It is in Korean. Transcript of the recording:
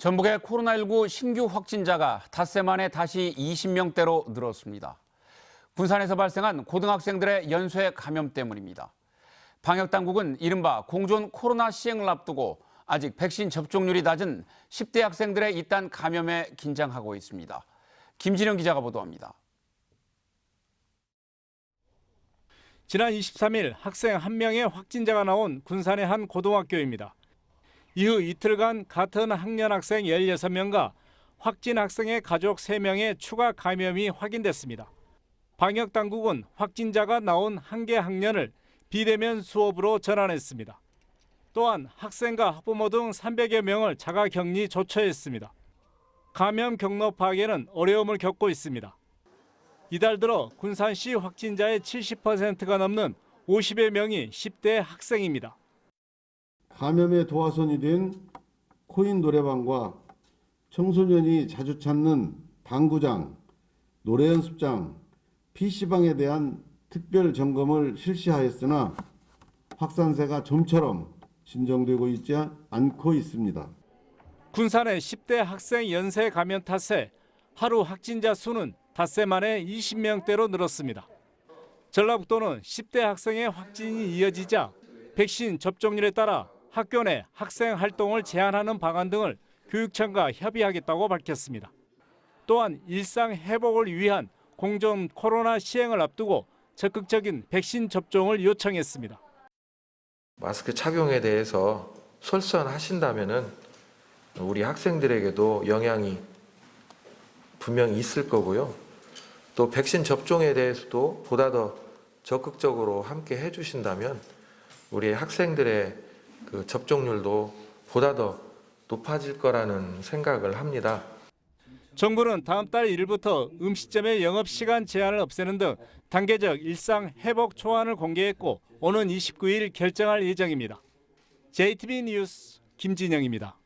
전북의 코로나19 신규 확진자가 닷새 만에 다시 20명대로 늘었습니다. 군산에서 발생한 고등학생들의 연쇄 감염 때문입니다. 방역 당국은 이른바 공존 코로나 시행을 앞두고 아직 백신 접종률이 낮은 10대 학생들의 잇단 감염에 긴장하고 있습니다. 김진영 기자가 보도합니다. 지난 23일 학생 한 명의 확진자가 나온 군산의 한 고등학교입니다. 이후 이틀간 같은 학년 학생 16명과 확진 학생의 가족 3명의 추가 감염이 확인됐습니다. 방역 당국은 확진자가 나온 한 개 학년을 비대면 수업으로 전환했습니다. 또한 학생과 학부모 등 300여 명을 자가 격리 조처했습니다. 감염 경로 파악에는 어려움을 겪고 있습니다. 이달 들어 군산시 확진자의 70%가 넘는 50여 명이 10대 학생입니다. 감염의 도화선이 된 코인 노래방과 청소년이 자주 찾는 당구장, 노래 연습장, PC방에 대한 특별 점검을 실시하였으나 확산세가 좀처럼 진정되고 있지 않고 있습니다. 군산의 10대 학생 연쇄 감염 탓에 하루 확진자 수는 닷새 만에 20명대로 늘었습니다. 전라북도는 10대 학생의 확진이 이어지자 백신 접종률에 따라 학교 내 학생 활동을 제한하는 방안 등을 교육청과 협의하겠다고 밝혔습니다. 또한 일상 회복을 위한 공정 코로나 시행을 앞두고 적극적인 백신 접종을 요청했습니다. 마스크 착용에 대해서 솔선하신다면은 우리 학생들에게도 영향이 분명히 있을 거고요. 또 백신 접종에 대해서도 보다 더 적극적으로 함께 해주신다면 우리 학생들의 그 접종률도 보다 더 높아질 거라는 생각을 합니다. 정부는 다음 달 1일부터 음식점의 영업 시간 제한을 없애는 등 단계적 일상 회복 초안을 공개했고 오는 29일 결정할 예정입니다. JTB 뉴스 김진영입니다.